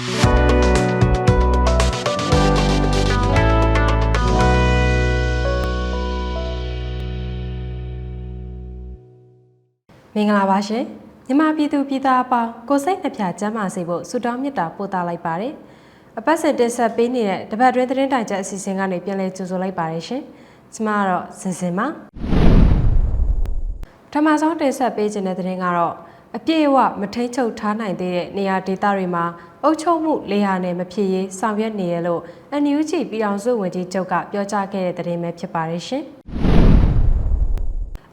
မင်္ဂလာပါရှင်မြန်မာပြည်သူပြည်သားအပေါင်းကိုစိတ်နှပြကျမ်းမာစေဖို့ဆုတောင်းမေတ္တာပို့သလိုက်ပါတယ်အပတ်စဉ်တင်ဆက်ပေးနေတဲ့တပတ်တွင်းသတင်းတိုင်ချက်အစီအစဉ်ကနေပြန်လည်ကြိုဆိုလိုက်ပါတယ်ရှင်ကျွန်မကတော့စင်စင်ပါပထမဆုံးတင်ဆက်ပေးခြင်းတဲ့သတင်းကတော့အပြည့်အဝမထိန်ချုပ်ထားနိုင်သေးတဲ့နေရာဒေသတွေမှာ အုပ်ချုပ်မှုလေဟာနယ်မဖြစ်ရေးဆောင်ရွက်နေရလို့ NUG ပြည်ထောင်စုဝန်ကြီးချုပ်ကပြောကြားခဲ့တဲ့သတင်းပဲဖြစ်ပါတယ်ရှင်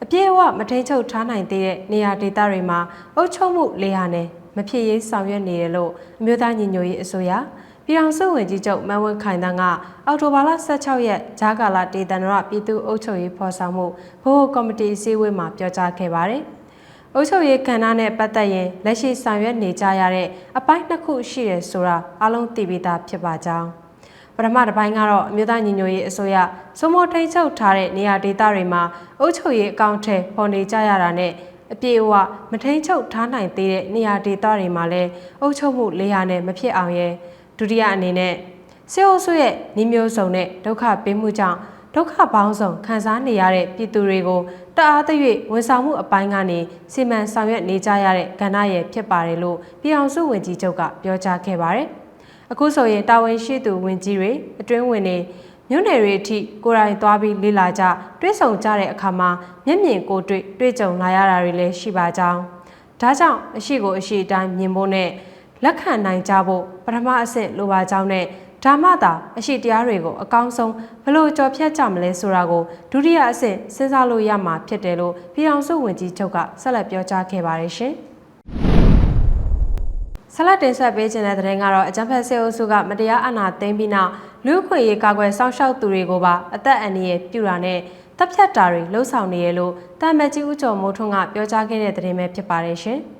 အပြည့်အဝမထိန်ချုပ်ထားနိုင်သေးတဲ့နေရာဒေသတွေမှာအုပ်ချုပ်မှုလေဟာနယ်မဖြစ်ရေးဆောင်ရွက်နေတယ်လို့အမျိုးသားညီညွတ်ရေးအစိုးရပြည်ထောင်စုဝန်ကြီးချုပ်မန်ဝင်းခိုင်တန်းကအောက်တိုဘာလ16ရက်ဂျာကာလာဒေသန္တရပြည်သူ့အုပ်ချုပ်ရေးဖော်ဆောင်မှုဘိုးကော်မတီအစည်းအဝေးမှာပြောကြားခဲ့ပါတယ်။ အုပ်ချုပ်ရေးကဏ္ဍနဲ့ပတ်သက်ရင်လက်ရှိဆောင်ရွက်နေကြရတဲ့အပိုင်းနှစ်ခုရှိတယ်ဆိုတာအလုံးသိပြီးသားဖြစ်ပါကြောင်း။ပထမတစ်ပိုင်းကတော့အမျိုးသားညီညွတ်ရေးအစိုးရစုံမထိန်ချုပ်ထားတဲ့နေရာဒေသတွေမှာအုပ်ချုပ်ရေးအကောင့်ထဲပေါ်နေကြရတာနဲ့အပြည့်အဝမထိန်ချုပ်ထားနိုင်သေးတဲ့နေရာဒေသတွေမှာလည်းအုပ်ချုပ်မှုလေးရာနဲ့မဖြစ်အောင်ရဲ့ဒုတိယအနေနဲ့စေအုပ်စုရဲ့နှီးမျိုးစုံနဲ့ဒုက္ခပေးမှုကြောင့် ဒုက္ခပေါင်းစုံခံစားနေရတဲ့ပြည်သူတွေကိုတအားသရွေ့ဝန်ဆောင်မှုအပိုင်းကနေစီမံဆောင်ရွက်နေကြရတဲ့ကဏ္ဍရဲ့ဖြစ်ပါတယ်လို့ပြည်အောင်စုဝန်ကြီးချုပ်ကပြောကြားခဲ့ပါတယ်။အခုဆိုရင်တာဝန်ရှိသူဝင်ကြီးတွေအတွင်းဝင်တွေမြို့နယ်တွေအထိကိုယ်တိုင်သွားပြီးလေ့လာကြတွဲဆုံကြတဲ့အခါမှာမျက်မြင်ကိုယ်တွေ့တွေ့ကြုံလာရတာတွေလည်းရှိပါကြောင်းဒါကြောင့်အရှိကိုအရှိအတိုင်းမြင်ဖို့နဲ့လက်ခံနိုင်ကြဖို့ပထမအဆင့်လိုပါကြောင်းနဲ့ ဒါမှသာအရှိတရားတွေကိုအကောင်းဆုံးဘလို့ကြော်ဖြတ်ကြမလဲဆိုတာကိုဒုတိယအဆင့်စဉ်းစားလို့ရမှာဖြစ်တယ်လို့ပြည်အောင်စုဝန်ကြီးချုပ်ကဆက်လက်ပြောကြားခဲ့ပါတယ်ရှင်။ဆလတ်တင်ဆက်ပေးခြင်းတဲ့တဲ့ရင်ကတော့အကြံဖက်ဆေအုပ်စုကမတရားအနာသိမ်းပြီးနောက်လူ့အခွင့်အရေးကာကွယ်စောင့်ရှောက်သူတွေကိုပါအသက်အန္တရာယ်ပြုတာနဲ့တပ်ဖြတ်တာတွေလှုံ့ဆော်နေရလို့တာမတ်ကြီးဦးကျော်မိုးထွန်းကပြောကြားခဲ့တဲ့တဲ့ရင်ပဲဖြစ်ပါတယ်ရှင်။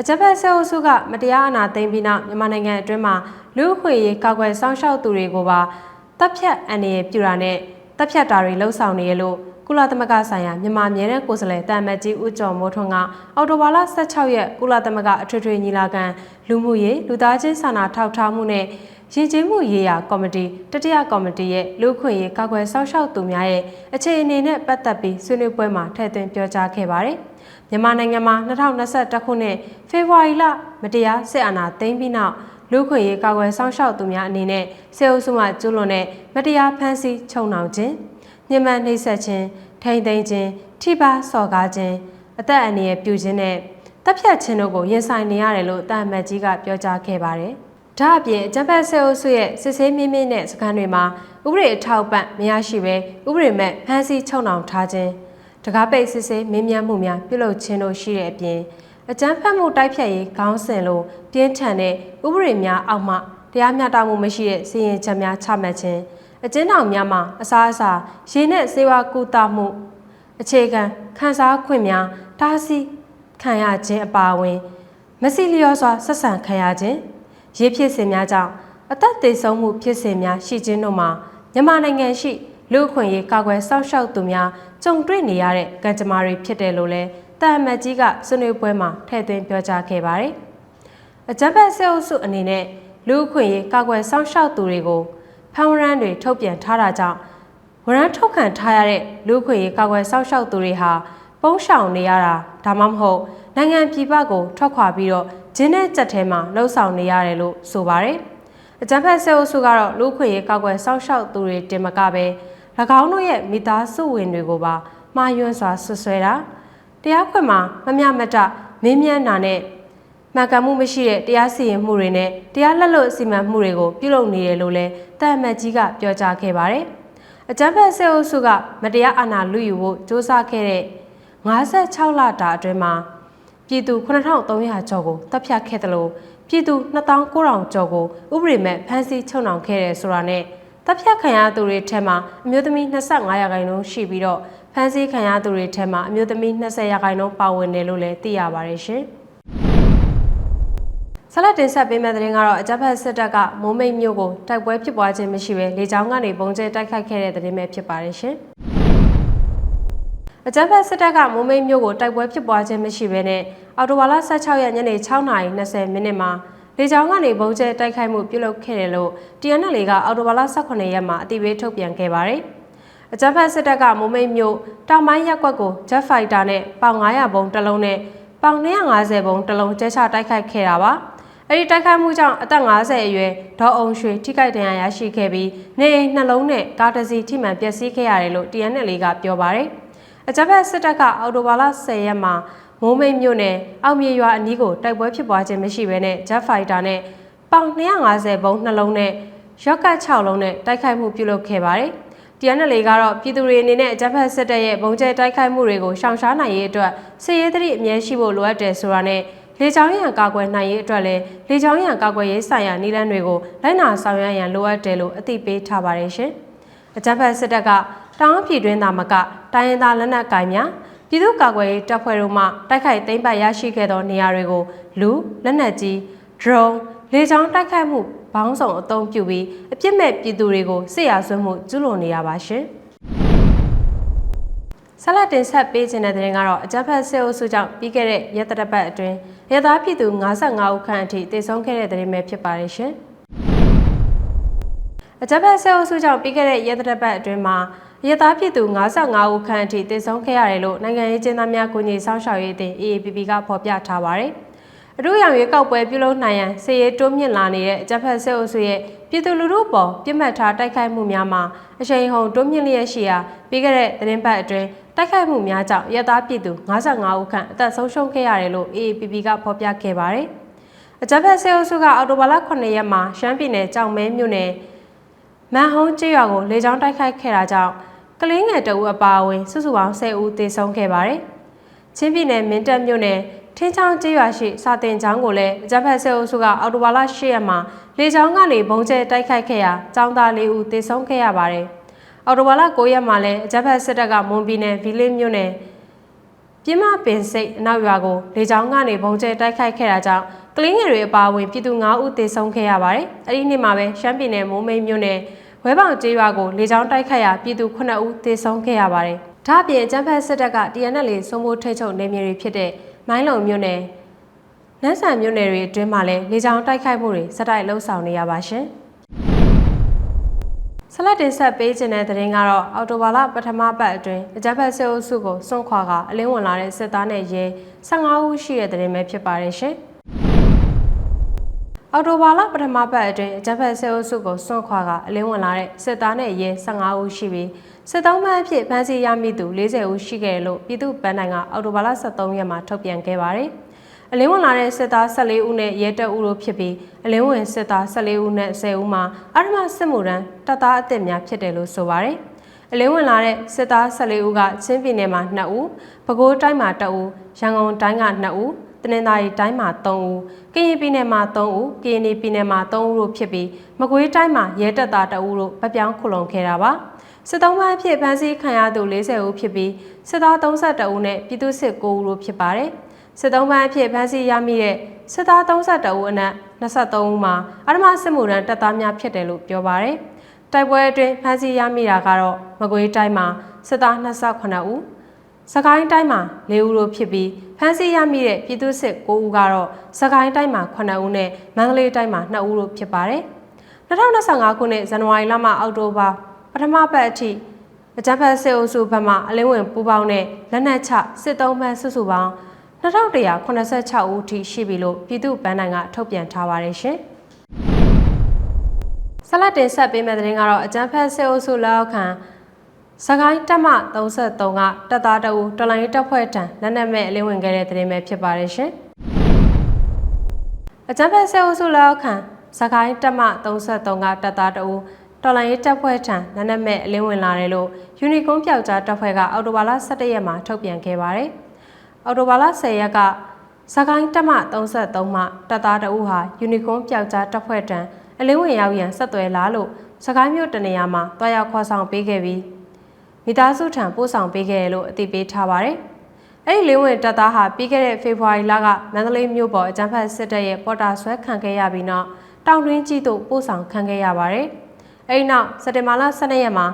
အကြံဖက်ဆေအုပ်စုကမတရားအနာသိမ်းပြီးနောက်မြန်မာနိုင်ငံအတွင်းမှာလူ့အခွင့်အရေးကာကွယ်စောင့်ရှောက်သူတွေကိုပါတပ်ဖြတ်အန္တရာယ်ပြုတာနဲ့တပ်ဖြတ်တာတွေလှုံ့ဆော်နေရလို့ကုလသမဂ္ဂဆိုင်ရာမြန်မာအမြဲတမ်းကိုယ်စားလှယ်တာမတ်ကြီးဦးကျော်မိုးထွန်းကအော်တိုဘာလ16ရက်ကုလသမဂ္ဂအထွေထွေညီလာခံလူမှုရေးလူသားချင်းစာနာထောက်ထားမှုနဲ့ရင်းချင်းမှုရေးရာကော်မတီတတိယကော်မတီရဲ့လူ့အခွင့်အရေးကာကွယ်စောင့်ရှောက်သူများရဲ့အခြေအနေနဲ့ပတ်သက်ပြီးဆွေးနွေးပွဲမှာထည့်သွင်းပြောကြားခဲ့ပါတယ်။ မြန်မာနိုင်ငံမှာ2021ခုနှစ်ဖေဖော်ဝါရီလမတရားစစ်အာဏာသိမ်းပြီးနောက်လူ့အခွင့်အရေးကာကွယ်စောင့်ရှောက်သူများအနေနဲ့စေအုပ်စုမှကျူးလွန်တဲ့မတရားဖမ်းဆီးချုပ်နှောင်ခြင်းညှဉ်းပန်းနှိပ်စက်ခြင်းထိမ့်သိမ်းခြင်းထိပါစော်ကားခြင်းအသက်အန္တရာယ်ပြုခြင်းနဲ့တပ်ဖြတ်ခြင်းတို့ကိုရင်ဆိုင်နေရတယ်လို့တာမတ်ကြီးကပြောကြားခဲ့ပါတယ်။ဒါအပြင်အကြံဖက်ဆဲအုပ်စုရဲ့စစ်ဆေးမြင့်မြင့်တဲ့စခန်းတွေမှာဥပဒေအထောက်ပံ့မရရှိဘဲဥပဒေမဲ့ဖမ်းဆီးချုပ်နှောင်ထားခြင်း တကားပိတ်စစ်ဆေးမင်းမြတ်မှုများပြုလုပ်ခြင်းတို့ရှိတဲ့အပြင်အကြမ်းဖက်မှုတိုက်ဖြတ်ရေးခေါင်းစဉ်လိုပြင်းထန်တဲ့ဥပဒေများအောက်မှတရားမျှတမှုမရှိတဲ့စီရင်ချက်များချမှတ်ခြင်းအကျဉ်းထောင်များမှာအစားအစာရေနဲ့ဆေးဝါးကုသမှု အခြေခံခန်းစားခွင့်များတားဆီးခံရခြင်းအပါအဝင် မစီလျောစွာဆက်ဆံခံရခြင်းရေဖြစ်စဉ်များကြောင့်အသက်သေဆုံးမှုဖြစ်စဉ်များရှိခြင်းတို့မှာမြန်မာနိုင်ငံရှိ လူ့အခွင့်အရေးကာကွယ်စောင့်ရှောက်သူများကြုံတွေ့နေရတဲ့ကံကြမ္မာတွေဖြစ်တယ်လို့လည်းတာအမတ်ကြီးကဆွေးနွေးပွဲမှာထည့်သွင်းပြောကြားခဲ့ပါတယ်။အကြံဖက်ဆဲအုပ်စုအနေနဲ့လူ့အခွင့်အရေးကာကွယ်စောင့်ရှောက်သူတွေကိုဖမ်းဝရမ်းတွေထုတ်ပြန်ထားတာကြောင့်ဝရမ်းထုတ်ခံထားရတဲ့လူ့အခွင့်အရေးကာကွယ်စောင့်ရှောက်သူတွေဟာပုန်းရှောင်နေရတာဒါမှမဟုတ်နိုင်ငံပြည်ပကိုထွက်ခွာပြီးတော့ဂျင်းနဲ့ကြက်ထဲမှာလှုပ်ဆောင်နေရတယ်လို့ဆိုပါတယ်။အကြံဖက်ဆဲအုပ်စုကတော့လူ့အခွင့်အရေးကာကွယ်စောင့်ရှောက်သူတွေတင်မကပဲ၎ င်းတို့ရဲ့မိသားစုဝင်တွေကိုပါမှားယွင်းစွာဆွဆွဲတာတရားခွင်မှာမမျှမတမင်းမြန်းတာနဲ့မှန်ကန်မှုမရှိတဲ့တရားစီရင်မှုတွေနဲ့တရားလက်လွတ်စီမံမှုတွေကိုပြုလုပ်နေတယ်လို့လည်းတာအမတ်ကြီးကပြောကြားခဲ့ပါတယ်။အကြမ်းဖက်ဆဲအုပ်စုကမတရားအာဏာလုယူဖို့စ조사ခဲ့တဲ့56လတာအတွင်းမှာပြည်သူ9300ကျော်ကိုတပ်ဖြတ်ခဲ့တယ်လို့ပြည်သူ2900ကျော်ကိုဥပဒေမဲ့ဖမ်းဆီးချုပ်နှောင်ခဲ့တယ်ဆိုတာနဲ့ တပ်ဖြတ်ခံရသူတွေထဲမှာအမျိုးသမီး25ရာခိုင်နှုန်းရှိပြီးတော့ဖမ်းဆီးခံရသူတွေထဲမှာအမျိုးသမီး20ရာခိုင်နှုန်းပါဝင်တယ်လို့လည်းသိရပါတယ်ရှင်။ဆလတ်တင်ဆက်ပေးမယ့်သတင်းကတော့အကြမ်းဖက်စစ်တပ်ကမိုးမိတ်မြို့ကိုတိုက်ပွဲဖြစ်ပွားခြင်းမရှိဘဲလေကြောင်းကနေပုံကျဲတိုက်ခိုက်ခဲ့တဲ့သတင်းပဲဖြစ်ပါတယ်ရှင်။အကြမ်းဖက်စစ်တပ်ကမိုးမိတ်မြို့ကိုတိုက်ပွဲဖြစ်ပွားခြင်းမရှိဘဲနဲ့အော်တိုဘာလ16ရက်ညနေ6:20မိနစ်မှာ လေကြောင်းကနေဘုံကျဲတိုက်ခိုက်မှုပြုလုပ်ခဲ့တယ်လို့ TNL ကအော်တိုဘာလ18ရက်မှာအတိပေးထုတ်ပြန်ခဲ့ပါတယ်။အကြမ်းဖက်စစ်တပ်ကမိုးမိတ်မြို့တောင်ပိုင်းရပ်ကွက်ကို Jet Fighter နဲ့ပေါင်900ဘုံတစ်လုံးနဲ့ပေါင်250ဘုံတစ်လုံးကျဲချတိုက်ခိုက်ခဲ့တာပါ။အဲဒီတိုက်ခိုက်မှုကြောင့်အသက်50အရွယ်ဒေါ်အောင်ရွှေထိခိုက်ဒဏ်ရာရရှိခဲ့ပြီးနေအိမ်နှလုံးနဲ့ကားတစ်စီးထိမှန်ပျက်စီးခဲ့ရတယ်လို့ TNL ကပြောပါတယ်။အကြမ်းဖက်စစ်တပ်ကအော်တိုဘာလ10ရက်မှာ မိုးမိတ်မြို့နယ်အောက်မြေရွာအနီးကိုတိုက်ပွဲဖြစ်ပွားခြင်းမရှိဘဲနဲ့ Jet Fighter နဲ့ပေါင်250ဘုံနှလုံးနဲ့ရော့ကတ်6လုံးနဲ့တိုက်ခိုက်မှုပြုလုပ်ခဲ့ပါတယ်။ TNL ကတော့ပြည်သူတွေအနေနဲ့အကြမ်းဖက်စစ်တပ်ရဲ့ဘုံကျဲတိုက်ခိုက်မှုတွေကိုရှောင်ရှားနိုင်ရေးအတွက်စစ်ရေးသတိအမြဲရှိဖို့လိုအပ်တယ်ဆိုတာနဲ့လေကြောင်းရန်ကာကွယ်နိုင်ရေးအတွက်လည်းလေကြောင်းရန်ကာကွယ်ရေးဆိုင်ရာနည်းလမ်းတွေကိုလိုက်နာဆောင်ရွက်ရန်လိုအပ်တယ်လို့အသိပေးထားပါတယ်ရှင်။အကြမ်းဖက်စစ်တပ်ကတောင်ပြည်တွင်းသားမကတိုင်းရင်းသားလက်နက်ကိုင်များ ပြည်သူ့ကာကွယ်ရေးတပ်ဖွဲ့တို့မှတိုက်ခိုက်သိမ်းပိုက်ရရှိခဲ့သောနေရာတွေကိုလူလက်နက်ကြီး drone လေကြောင်းတိုက်ခိုက်မှုဘောင်းဆောင်အသုံးပြုပြီးအပြစ်မဲ့ပြည်သူတွေကိုစစ်ရာဆွမှုကျူးလွန်နေရပါရှင်။ဆက်လက်တင်ဆက်ပေးခြင်းတဲ့တဲ့ရင်ကတော့အကြမ်းဖက်ဆဲအုပ်စုကြောင့်ပြီးခဲ့တဲ့ရက်တရပတ်အတွင်းရသားပြည်သူ55ဦးခန့်အထိတည်ဆုံးခဲ့တဲ့တဲ့ရင်ပဲဖြစ်ပါတယ်ရှင်။အကြမ်းဖက်ဆဲအုပ်စုကြောင့်ပြီးခဲ့တဲ့ရက်တရပတ်အတွင်းမှာ ရသားပြည်သူ55ဦးခန့်အထိတည်ဆုံးခဲ့ရတယ်လို့နိုင်ငံရေးကျင်းသားများကူညီဆောင်ရှောက်ရေးအသင်း AAPP ကဖော်ပြထားပါတယ်။အထူးရောင်ရွေးကောက်ပွဲပြုလုပ်နိုင်ရန်စီရေးတိုးမြင့်လာနေတဲ့အကြမ်းဖက်စစ်အုပ်စုရဲ့ပြည်သူလူထုပေါ်ပြစ်မှတ်ထားတိုက်ခိုက်မှုများမှာအရှိန်ဟုန်တိုးမြင့်လျက်ရှိရာပြီးခဲ့တဲ့သတင်းပတ်အတွင်းတိုက်ခိုက်မှုများကြောင့်ရသားပြည်သူ55ဦးခန့်အသက်ဆုံးရှုံးခဲ့ရတယ်လို့ AAPP ကဖော်ပြခဲ့ပါတယ်။အကြမ်းဖက်စစ်အုပ်စုကအော်တိုဘာလ9ရက်မှာရှမ်းပြည်နယ်ကြောင်မဲမြို့နယ်မန်ဟုံးကျေးရွာကိုလေကြောင်းတိုက်ခိုက်ခဲ့တာကြောင့် ကလင်းငယ်တအူအပါအဝင်စုစုပေါင်း10ဦးသေဆုံးခဲ့ပါတယ်။ချင်းပြည်နယ်မင်းတပ်မြို့နယ်ထင်းချောင်းကျေးရွာရှိစာတင်ကျောင်းကိုလည်းအကြမ်းဖက်ဆဲအုပ်စုကအော်တိုဘာလ10ရက်မှာလေကြောင်းကနေဘုံကျဲတိုက်ခိုက်ခဲ့ရာကျောင်းသား၄ဦးသေဆုံးခဲ့ရပါတယ်။အော်တိုဘာလ9ရက်မှာလည်းအကြမ်းဖက်စစ်တပ်ကမွန်ပြည်နယ်ဗီလင်းမြို့နယ်ပြင်းမပင်စိတ်အနောက်ရွာကိုလေကြောင်းကနေဘုံကျဲတိုက်ခိုက်ခဲ့တာကြောင့်ကလင်းငယ်တွေအပါအဝင်ပြည်သူ9ဦးသေဆုံးခဲ့ရပါတယ်။အဲဒီနေ့မှာပဲရှမ်းပြည်နယ်မိုးမိတ်မြို့နယ် ဝဲပေါင်ကျေးရွာကိုလေကြောင်းတိုက်ခိုက်ရာပြည်သူ9ဦးသေဆုံးခဲ့ရပါတယ်။ဒါ့အပြင်အကြမ်းဖက်စစ်တပ်က TNL စိုးမိုးထိတ်ချုပ်နေမြေတွေဖြစ်တဲ့မိုင်းလုံမြို့နယ်နန်းဆန်မြို့နယ်တွေအတွင်းမှာလည်းလေကြောင်းတိုက်ခိုက်မှုတွေစတိုက်လှုပ်ဆောင်နေရပါရှင်။ဆလတ်တင်ဆက်ပေးခြင်းတဲ့သတင်းကတော့အော်တိုဘာလပထမပတ်အတွင်းအကြမ်းဖက်စစ်အုပ်စုကိုစွန့်ခွာကအလင်းဝင်လာတဲ့စစ်သားနဲ့ရဲ15ဦးရှိတဲ့သတင်းပဲဖြစ်ပါတယ်ရှင်။ အော်တိုဘာလပထမပတ်အတွင်းအကြမ်းဖက်စစ်အုပ်စုကိုစွန့်ခွာကအလင်းဝင်လာတဲ့စစ်သားနဲ့ရဲ15ဦးရှိပြီးစစ်သုံးမှအဖြစ်ဖမ်းဆီးရမိသူ40ဦးရှိခဲ့လို့ပြည်သူ့ပန်းတိုင်ကအော်တိုဘာလ23ရက်မှာထုတ်ပြန်ခဲ့ပါတယ်။အလင်းဝင်လာတဲ့စစ်သား14ဦးနဲ့ရဲတပ်ဦးတို့ဖြစ်ပြီးအလင်းဝင်စစ်သား14ဦးနဲ့10ဦးမှာအရမစစ်မှုရန်တပ်သားအသစ်များဖြစ်တယ်လို့ဆိုပါတယ်။အလင်းဝင်လာတဲ့စစ်သား14ဦးကချင်းပြည်နယ်မှာ2ဦး၊ပဲခူးတိုင်းမှာ2ဦး၊ရန်ကုန်တိုင်းက2ဦး တနင်္သာရီတိုင်းမှာ3ဦးကရင်ပြည်နယ်မှာ3ဦးကရင်ပြည်နယ်မှာ3ဦးတို့ဖြစ်ပြီးမကွေးတိုင်းမှာရဲတပ်သား2ဦးတို့ဗပြောင်းခုလုံခဲ့တာပါစစ်သုံးပိုင်းဖြစ်ဖမ်းဆီးခံရသူ40ဦးဖြစ်ပြီးစစ်သား32ဦးနဲ့ပြည်သူစစ်9ဦးတို့ဖြစ်ပါတယ်စစ်သုံးပိုင်းဖြစ်ဖမ်းဆီးရမိတဲ့စစ်သား32ဦးအနက်23ဦးမှာအရမစစ်မှုရန်တပ်သားများဖြစ်တယ်လို့ပြောပါတယ်တိုက်ပွဲအတွင်းဖမ်းဆီးရမိတာကတော့မကွေးတိုင်းမှာစစ်သား28ဦးစကိုင်းတိုင်းမှာ၄ဦးတို့ဖြစ်ပြီး ဖမ်းဆီးရမိတဲ့ပြည်သူစစ်9ဦးကတော့စကိုင်းတိုင်းမှာ9ဦးနဲ့မန္တလေးတိုင်းမှာ2ဦးတို့ဖြစ်ပါတယ်2025ခုနှစ်ဇန်နဝါရီလမှအောက်တိုဘာပထမပတ်အထိအကြမ်းဖက်စစ်အုပ်စုဘက်မှအလင်းဝင်ပူးပေါင်းတဲ့လက်နက်ချစစ်သုံးမှန်းစုစုပေါင်း2186ဦးထိရှိပြီလို့ပြည်သူ့ဗန်းနိုင်ကထုတ်ပြန်ထားပါတယ်ရှင်။ဆက်လက်တင်ဆက်ပေးမယ့်သတင်းကတော့အကြမ်းဖက်စစ်အုပ်စုလက်အောက်ခံ စကိုင်းတက်မ33ကတပ်သားတအူတော်လိုင်းတပ်ဖွဲ့ထံလက်နက်မဲ့အလင်းဝင်ခဲ့တဲ့သတင်းပဲဖြစ်ပါတယ်ရှင်။အကြမ်းဖက်စစ်အုပ်စုလက်အောက်ခံစကိုင်းတက်မ33ကတပ်သားတအူတော်လိုင်းရေးတပ်ဖွဲ့ထံလက်နက်မဲ့အလင်းဝင်လာတယ်လို့ယူနီကွန်ပျောက်ကြားတပ်ဖွဲ့ကအော်တိုဘာလ17ရက်မှာထုတ်ပြန်ခဲ့ပါတယ်။အော်တိုဘာလ10ရက်ကစကိုင်းတပ်မ33မှတပ်သားတအုပ်ဟာယူနီကွန်ပျောက်ကြားတပ်ဖွဲ့ထံအလင်းဝင်ရောက်ရန်ဆက်သွယ်လာလို့စကိုင်းမြို့တနေရာမှာတွားရောက်ခေါ်ဆောင်ပေးခဲ့ပြီး မိသားစုထံပို့ဆောင်ပေးခဲ့တယ်လို့အသိပေးထားပါတယ်။အဲ့ဒီလေးဝင်တပ်သားဟာပြီးခဲ့တဲ့ဖေဖော်ဝါရီလကမန္တလေးမြို့ပေါ်အကြမ်းဖက်စစ်တပ်ရဲ့ပေါ်တာဆွဲခံခဲ့ရပြီးနောက်တောင်တွင်းကြီးတို့ပို့ဆောင်ခံခဲ့ရပါတယ်။အဲဒီနောက်စက်တင်ဘာလ12ရက်မှာ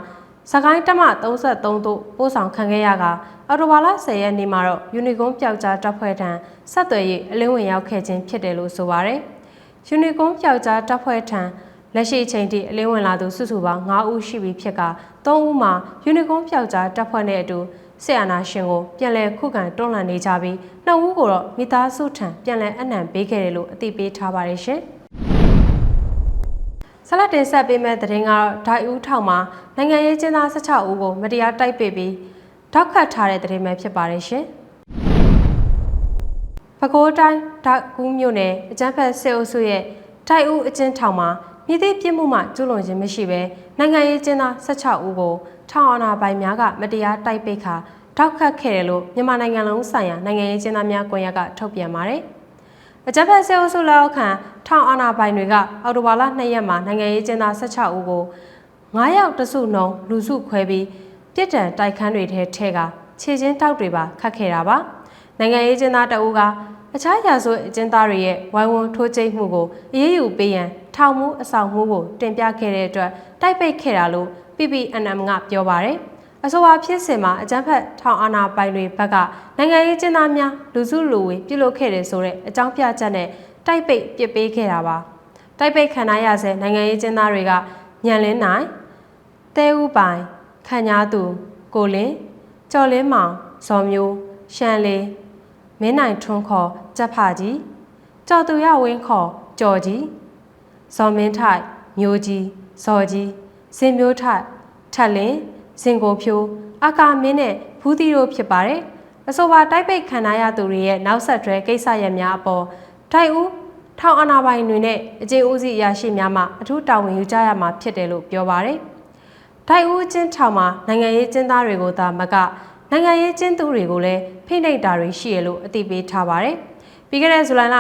စစကိုင်းတမ33တို့ပို့ဆောင်ခံခဲ့ရကအော်တိုဘာလ10ရက်နေ့မှာတော့ယူနီကွန်ပျောက်ကြားတပ်ဖွဲ့ထံဆက်သွယ်ရေးအလင်းဝင်ရောက်ခဲ့ခြင်းဖြစ်တယ်လို့ဆိုပါရယ်ယူနီကွန်ပျောက်ကြားတပ်ဖွဲ့ထံ လက်ရှိအချိန်ထိအလင်းဝင်လာသူစုစုပေါင်း9ဦးရှိပြီဖြစ်က3ဦးမှာယူနီကွန်ပျောက်ကြားတပ်ဖွဲ့နဲ့အတူဆီယနာရှင်ကိုပြန်လည်ခုခံတွန်းလှန်နေကြပြီးနှစ်ဦးကိုတော့မိသားစုထံပြန်လည်အနံပေးခဲ့တယ်လို့အသိပေးထားပါတယ်ရှင်။ဆလတ်တင်ဆက်ပေးမဲ့သတင်းကတော့ဒိုင်ဦးထောင်မှာနိုင်ငံရေးကျင်းသား16ဦးကိုမတရားတိုက်ပစ်ပြီးထောက်ခတ်ထားတဲ့သတင်းပဲဖြစ်ပါတယ်ရှင်။ပဲခူးတိုင်းဓာတ်ကူးမြို့နယ်အကျန်းဖက်စစ်အုပ်စုရဲ့ဒိုင်ဦးအကျဉ်းထောင်မှာ မြစ်သိပြစ်မှုမှကျူးလွန်ခြင်းမရှိဘဲနိုင်ငံရေးကျင်းသား16ဦးကိုထောင်အာဏာပိုင်များကမတရားတိုက်ပိတ်ခါထောက်ခတ်ခဲ့တယ်လို့မြန်မာနိုင်ငံလုံးဆိုင်ရာနိုင်ငံရေးကျင်းသားများကွန်ရက်ကထုတ်ပြန်ပါတယ်။အကြမ်းဖက်ဆဲအုပ်စုလက်အောက်ခံထောင်အာဏာပိုင်တွေကအော်တိုဘာလ2ရက်မှာနိုင်ငံရေးကျင်းသား16ဦးကို9ယောက်တစုနှုံလူစုခွဲပြီးပြစ်ဒဏ်တိုက်ခန်းတွေထဲထဲကခြေချင်းတောက်တွေပါခတ်ခဲ့တာပါနိုင်ငံရေးကျင်းသားတအူးကအခြားရာဇဝတ်အကျဉ်းသားတွေရဲ့ဝိုင်းဝန်းထိုးကျိတ်မှုကိုအေးအေးယူပေးရန် ထောင်မှုအဆောင်မှုကိုတင်ပြခဲ့တဲ့အတွက်တိုက်ပိတ်ခဲ့တာလို့ PPNM ကပြောပါတယ်။အဆိုပါဖြစ်စဉ်မှာအကြမ်းဖက်ထောင်အာဏာပိုင်တွေဘက်ကနိုင်ငံရေးကျင်းသားများလူစုလူဝေပြုလုပ်ခဲ့တယ်ဆိုတဲ့အကြောင်းပြချက်နဲ့တိုက်ပိတ်ပစ်ပေးခဲ့တာပါတိုက်ပိတ်ခံရဆဲနိုင်ငံရေးကျင်းသားတွေကညံလင်းနိုင်တဲဦးပိုင်ခန့်ညာသူကိုလင်းကျော်လင်းမောင်ဇော်မျိုးရှန်လေးမင်းနိုင်ထွန်းခေါ်ကြက်ဖကြီးကျော်သူရဝင်းခေါ်ကျော်ကြီး ဇော်မင်းထိုက်မျိုးကြီးဇော်ကြီးစင်မျိုးထိုက်ထက်လင်းစင်ကိုဖြိုးအကာမင်းနဲ့ဖူးသီးတို့ဖြစ်ပါတယ်။အဆိုပါတိုက်ပိတ်ခံရသူတွေရဲ့နောက်ဆက်တွဲကိစ္စရပ်များအပေါ်ထိုင်ဦးထောင်အာဏာပိုင်တွေနဲ့အကျဉ်းဦးစီးအရာရှိများမှအထူးတာဝန်ယူကြရမှာဖြစ်တယ်လို့ပြောပါတယ်။ထိုင်ဦးချင်းထောင်မှာနိုင်ငံရေးကျင်းသားတွေကိုသာမကနိုင်ငံရေးကျင်းသူတွေကိုလည်းဖိနှိပ်တာတွေရှိရလို့အသိပေးထားပါတယ်။ပြီးခဲ့တဲ့ဇူလိုင်လ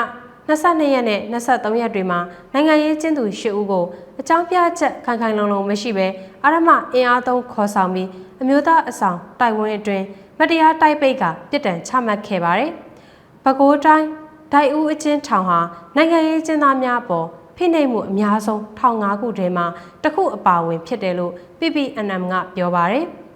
22ရက်နဲ့23ရက်တွေမှာနိုင်ငံရေးကျင်းသူ10ဦးကိုအကြောင်းပြချက်ခိုင်ခိုင်လုံလုံမရှိဘဲအာရမအင်အားသုံးခေါ်ဆောင်ပြီးအမျိုးသားအဆောင်တိုက်ဝန်းအတွင်းမတရားတိုက်ပိတ်ကပြစ်ဒဏ်ချမှတ်ခဲ့ပါတယ်။ပဲခူးတိုင်းဒိုင်ဦးအချင်းထောင်ဟာနိုင်ငံရေးကျင်းသားများပေါ်ဖိနှိပ်မှုအများဆုံးထောင်၅ခုထဲမှာတစ်ခုအပါအဝင်ဖြစ်တယ်လို့ PPNM ကပြောပါတယ်။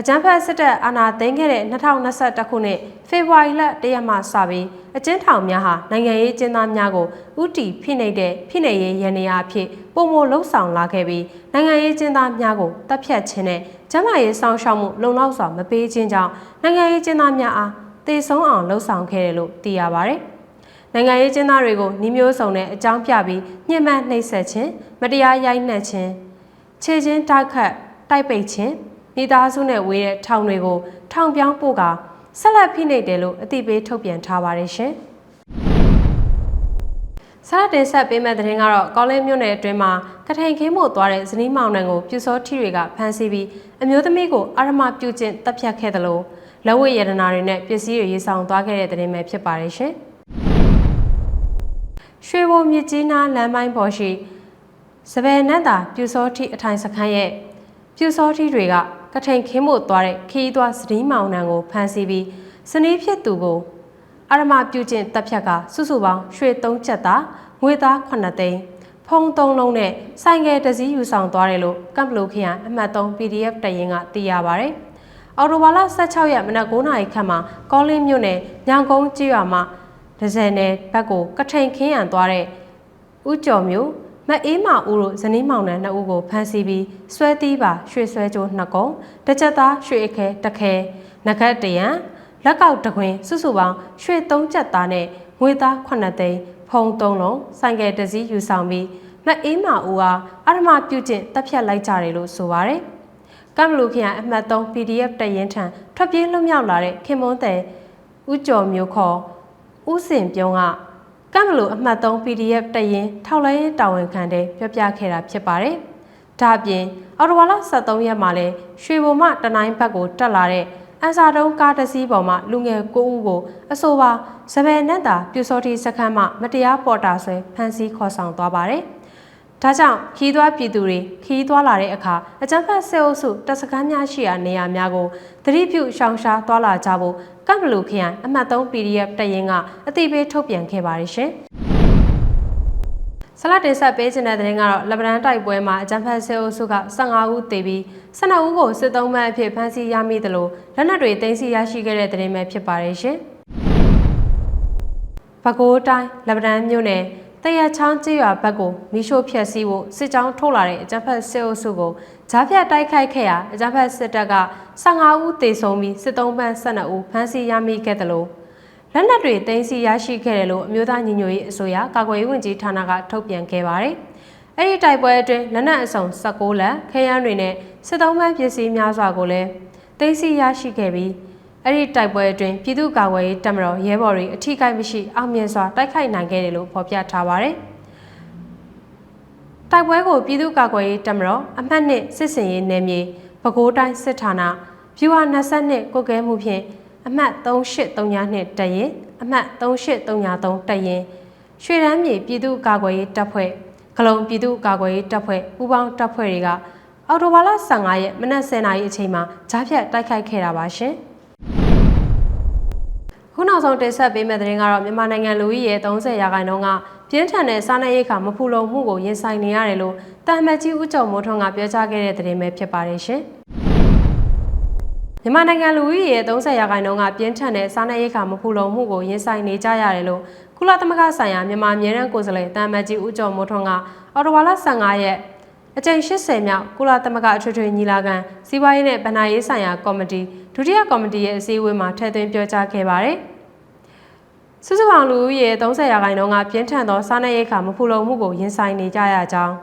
အကြမ်းဖက်စစ်တပ်အာဏာသိမ်းခဲ့တဲ့2021ခုနှစ်ဖေဖော်ဝါရီလတရက်မှစပြီးအကျဉ်းထောင်များဟာနိုင်ငံရေးကျင်းသားများကိုဥတီဖိနှိပ်တဲ့ဖိနှိပ်ရေးရန်နေရာအဖြစ်ပုံမလှုပ်ဆောင်လာခဲ့ပြီးနိုင်ငံရေးကျင်းသားများကိုတပ်ဖြတ်ခြင်းနဲ့ကျန်းမာရေးစောင့်ရှောက်မှုလုံလောက်စွာမပေးခြင်းကြောင့်နိုင်ငံရေးကျင်းသားများအားတေဆုံးအောင်လှုပ်ဆောင်ခဲ့တယ်လို့သိရပါတယ်။နိုင်ငံရေးကျင်းသားတွေကိုနှီးမျိုးစုံနဲ့အကြောင်းပြပြီးညှဉ်းပန်းနှိပ်စက်ခြင်းမတရားရိုက်နှက်ခြင်းခြေချင်းတိုက်ခတ်တိုက်ပိတ်ခြင်း မိသားစုနဲ့ဝေးတဲ့ထောင်တွေကိုထောင်ပြောင်းပို့ကဆက်လက်ဖိနှိပ်တယ်လို့အသိပေးထုတ်ပြန်ထားပါတယ်ရှင်။ဆရာတင်ဆက်ပေးမဲ့သတင်းကတော့ကောလင်းမြို့နယ်အတွင်းမှာကထိန်ခင်းမို့သွားတဲ့ဇနီးမောင်နှံကိုပြူစောထီတွေကဖမ်းဆီးပြီးအမျိုးသမီးကိုအာရမပြုကျင့်တပ်ဖြတ်ခဲ့တယ်လို့လက်ဝဲရတနာတွေနဲ့ပစ္စည်းတွေရေးဆောင်သွားခဲ့တဲ့သတင်းပဲဖြစ်ပါတယ်ရှင်။ရွှေဘုံမြစ်ကြီးနားလမ်းပိုင်းပေါ်ရှိစပယ်နတ်တာပြူစောထီအထိုင်စခန်းရဲ့ပြူစောထီတွေက ကထိန်ခင်းဖို့သွားတဲ့ခီးသွားစတီးမောင်နှံကိုဖမ်းဆီးပြီးစနေဖြစ်သူကိုအရမပြုကျင့်တပ်ဖြတ်ကစုစုပေါင်းရွှေ၃ချက်သားငွေသား9သိန်းဖုံ၃လုံးနဲ့ဆိုင်ငယ်တစည်းယူဆောင်သွားတယ်လို့ကမ်ပလိုခရိုင်အမှတ်3 PDF တရင်ကသိရပါဗျ။အော်တိုဘာလ16ရက်မနက်9:00နာရီခန့်မှာကောလင်းမြို့နယ်ညောင်ကုန်းကျေးရွာမှာဒဇယ်နယ်ဘက်ကိုကထိန်ခင်းရန်သွားတဲ့ဥကျော်မျိုး မအေးမဦးတို့ဇနီးမောင်နှံနှစ်ဦးကိုဖမ်းဆီးပြီးဆွဲသီးပါရွှေဆွဲကြိုးနှစ်ကုံတစ်ချက်သားရွှေအခဲတစ်ခဲနဂတ်တရံလက်ကောက်တခွင်စုစုပေါင်းရွှေသုံးချက်သားနဲ့ငွေသား9သိန်းဖုံသုံးလုံးဆိုင်ကယ်တစ်စီးယူဆောင်ပြီးမအေးမဦးအားအရမပြုကျင့်တပ်ဖြတ်လိုက်ကြတယ်လို့ဆိုပါတယ်ကမ်ဘလူခရိုင်အမှတ်3 PDF တရင်ထံထွက်ပြေးလွတ်မြောက်လာတဲ့ခင်မွန်းတဲ့ဦးကျော်မျိုးခေါ်ဦးစင်ပြုံးက ကမ်ဘလိုအမှတ်3 PDF တရင်ထောက်လိုင်းရေးတာဝန်ခံတဲ့ပြောပြခဲ့တာဖြစ်ပါတယ်။ဒါ့အပြင်အော်တိုဝါလာ73ရက်မှာလဲရွှေဘုံမှတနိုင်းဘက်ကိုတက်လာတဲ့အန်စာတုံးကားတစ်စီးပေါ်မှာလူငယ်9ဦးကိုအဆိုပါစပယ်နက်တာပြူစောတိစခန်းမှမတရားပေါ်တာဆွဲဖမ်းဆီးခေါ်ဆောင်သွားပါတယ်။ ဒါကြောင့်ခီးသွွားပြည်သူတွေခီးသွွားလာတဲ့အခါအကြမ်းဖက်ဆဲအုပ်စုတပ်စခန်းများရှိရာနေရာများကိုသတိပြုရှောင်ရှားသွားလာကြဖို့ကပ်ဘလူခရိုင်အမှတ်3 PDF တရင်ကအသိပေးထုတ်ပြန်ခဲ့ပါတယ်ရှင်။ဆဆလတ်တင်ဆက်ပေးခြင်းတဲ့တဲ့ရင်ကတော့လက်ဗရန်တိုက်ပွဲမှာအကြံဖတ်ဆဲအုပ်စုက15ဦးသေပြီး12ဦးကိုစစ်သုံးမှတ်အဖြစ်ဖမ်းဆီးရမိတယ်လို့လက်နက်တွေတင်စီရရှိခဲ့တဲ့တဲ့ရင်ပဲဖြစ်ပါတယ်ရှင်။ပဲခူးတိုင်းလက်ဗရန်မြို့နယ် တရချောင်းကျေးရွာဘက်ကိုမိရှို့ဖျက်ဆီးဖို့စစ်ကြောင်းထုတ်လာတဲ့အကြံဖတ်ဆဲအုပ်စုကိုဂျားဖြတ်တိုက်ခိုက်ခဲ့ရာအကြံဖတ်စစ်တပ်က15ဦးသေဆုံးပြီးစစ်သုံးမှတ်12ဦးဖမ်းဆီးရမိခဲ့တယ်လို့လက်နက်တွေတင်စီရရှိခဲ့တယ်လို့အမျိုးသားညီညွတ်ရေးအစိုးရကာကွယ်ရေးဝန်ကြီးဌာနကထုတ်ပြန်ခဲ့ပါတယ်။အဲ့ဒီတိုက်ပွဲအတွင်းလက်နက်အစုံ16လက်ခဲယမ်းတွေနဲ့စစ်သုံးပန်းပစ္စည်းများစွာကိုလည်းတင်စီရရှိခဲ့ပြီး အဲ့ဒီတိုက်ပွဲအတွင်းပြည်သူ့ကာကွယ်ရေးတပ်မတော်ရဲဘော်တွေအထိကိမရှိအောင်မြင်စွာတိုက်ခိုက်နိုင်ခဲ့တယ်လို့ဖော်ပြထားပါတယ်။တိုက်ပွဲကိုပြည်သူ့ကာကွယ်ရေးတပ်မတော်အမှတ်နှစ်စစ်စင်ရေးနယ်မြေပဲခူးတိုင်းစစ်ဌာနဖြူဟာ22ကုတ်ကဲမှုဖြင့်အမှတ်3832တက်ရင်အမှတ်3833တက်ရင်ရွှေရမ်းမြေပြည်သူ့ကာကွယ်ရေးတပ်ဖွဲ့ဂလုံပြည်သူ့ကာကွယ်ရေးတပ်ဖွဲ့ပူးပေါင်းတပ်ဖွဲ့တွေကအော်တိုဘာလ15ရက်မနက်10:00နာရီအချိန်မှာဂျားဖြတ်တိုက်ခိုက်ခဲ့တာပါရှင်။ ခုနောက်ဆုံးတင်ဆက်ပေးမယ့်သတင်းကတော့မြန်မာနိုင်ငံလူဦးရေ30ရာခိုင်နှုန်းကပြင်းထန်တဲ့စားနပ်ရိက္ခာမဖူလုံမှုကိုရင်ဆိုင်နေရတယ်လို့တာမတ်ကြီးဦးကျော်မိုးထွန်းကပြောကြားခဲ့တဲ့သတင်းပဲဖြစ်ပါတယ်ရှင်။မြန်မာနိုင်ငံလူဦးရေရဲ့30ရာခိုင်နှုန်းကပြင်းထန်တဲ့စားနပ်ရိက္ခာမဖူလုံမှုကိုရင်ဆိုင်နေကြရတယ်လို့ကုလသမဂ္ဂဆိုင်ရာမြန်မာအမြဲတမ်းကိုယ်စားလှယ်တာမတ်ကြီးဦးကျော်မိုးထွန်းကအော်တိုဝါလာ15ရက် အကြိမ်80မြောက်ကုလသမဂ္ဂအထွေထွေညီလာခံစီးပွားရေးနဲ့ဗဏ္ဍာရေးဆိုင်ရာကော်မတီဒုတိယကော်မတီရဲ့အစည်းအဝေးမှာထည့်သွင်းပြောကြားခဲ့ပါတယ်။စုစုပေါင်းလူဦးရေ30ရာခိုင်နှုန်းကပြင်းထန်သောစားနပ်ရိက္ခာမဖူလုံမှုကိုရင်ဆိုင်နေကြရကြောင်း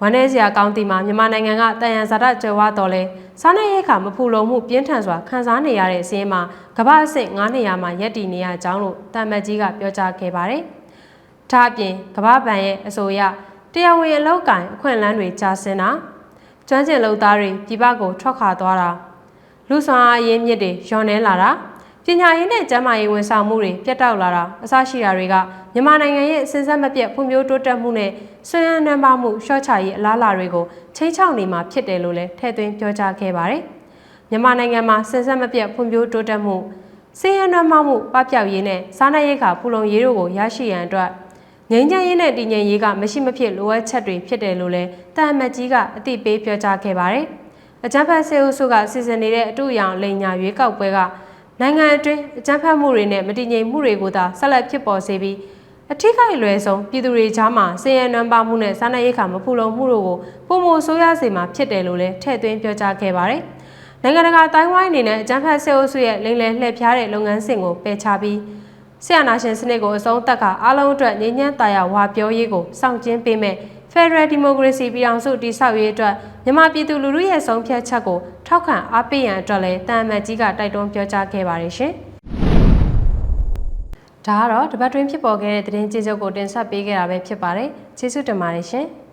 ဝန်내စရာကောင်းတီမှာမြန်မာနိုင်ငံကတန်ရန်ဇာတကျွယ်ဝတော်လဲစားနပ်ရိက္ခာမဖူလုံမှုပြင်းထန်စွာခံစားနေရတဲ့အစင်းမှာကမ္ဘာအဆင့်9နေရာမှာရပ်တည်နေရကြောင်းလို့တမ်မတ်ကြီးကပြောကြားခဲ့ပါတယ်။ဒါအပြင်ကမ္ဘာဘဏ်ရဲ့အဆိုအရ တရားဝင်အလောက်ကိုင်အခွင့်အလမ်းတွေကြာဆင်းတာကျွမ်းကျင်လုံသားတွေပြည်ပကိုထွက်ခွာသွားတာလူဆောင်အားအရင်းမြစ်တွေညှော်နှဲလာတာပညာရေးနဲ့ကျန်းမာရေးဝန်ဆောင်မှုတွေပြတ်တောက်လာတာအစရှိတာတွေကမြန်မာနိုင်ငံရဲ့စဉ်ဆက်မပြတ်ဖွံ့ဖြိုးတိုးတက်မှုနဲ့ဆွေးနွေးနှံပါမှုရှော့ချရေးအလားအလာတွေကိုချိန်ချောက်နေမှာဖြစ်တယ်လို့လည်းထည့်သွင်းပြောကြားခဲ့ပါတယ်။မြန်မာနိုင်ငံမှာစဉ်ဆက်မပြတ်ဖွံ့ဖြိုးတိုးတက်မှုစည်ရနှံပါမှုပပျောက်ရေးနဲ့စားနပ်ရိက္ခာဖူလုံရေးတို့ကိုရရှိရန်အတွက် ငြိမ်းချမ်းရေးနဲ့တည်ငြိမ်ရေးကမရှိမဖြစ်လိုအပ်ချက်တွေဖြစ်တယ်လို့လည်းတာအမတ်ကြီးကအသိပေးပြောကြားခဲ့ပါတယ်။အကြံဖတ်ဆေးအုပ်စုကစီစဉ်နေတဲ့အတူအယောင်လိန်ညာရွေးကောက်ပွဲကနိုင်ငံအတွင်းအကြမ်းဖက်မှုတွေနဲ့မတည်ငြိမ်မှုတွေကိုသာဆက်လက်ဖြစ်ပေါ်စေပြီးအထစ်ခိုက်လွယ်ဆုံးပြည်သူတွေကြားမှာစည်ရန်နံပါမှုနဲ့စားနပ်ရိက္ခာမဖူလုံမှုတို့ကိုပုံမဆိုးရစေမှာဖြစ်တယ်လို့လည်းထည့်သွင်းပြောကြားခဲ့ပါတယ်။နိုင်ငံတကာတိုင်းဝိုင်းအနေနဲ့အကြမ်းဖက်ဆဲအုပ်စုရဲ့လိမ်လည်လှည့်ဖျားတဲ့လုပ်ငန်းစဉ်ကိုပယ်ချပြီး ဆရာနာရှင်စနစ်ကိုအဆုံးသတ်ကအားလုံးအတွက်ငြိမ်းချမ်းသာယာဝါပြောရေးကိုစောင့်ကျဉ်ပေးမဲ့ Federal Democracy ပြည်အောင်စုတည်ဆောက်ရေးအတွက်မြန်မာပြည်သူလူထုရဲ့ဆုံးဖြတ်ချက်ကိုထောက်ခံအားပေးရန်အတွက်လည်းတာအမတ်ကြီးကတိုက်တွန်းပြောကြားခဲ့ပါတယ်ရှင်။ဒါကတော့တပတ်တွင်းဖြစ်ပေါ်ခဲ့တဲ့သတင်းကြေးချုပ်ကိုတင်ဆက်ပေးခဲ့တာပဲဖြစ်ပါတယ်။ကျေးဇူးတင်ပါတယ်ရှင်။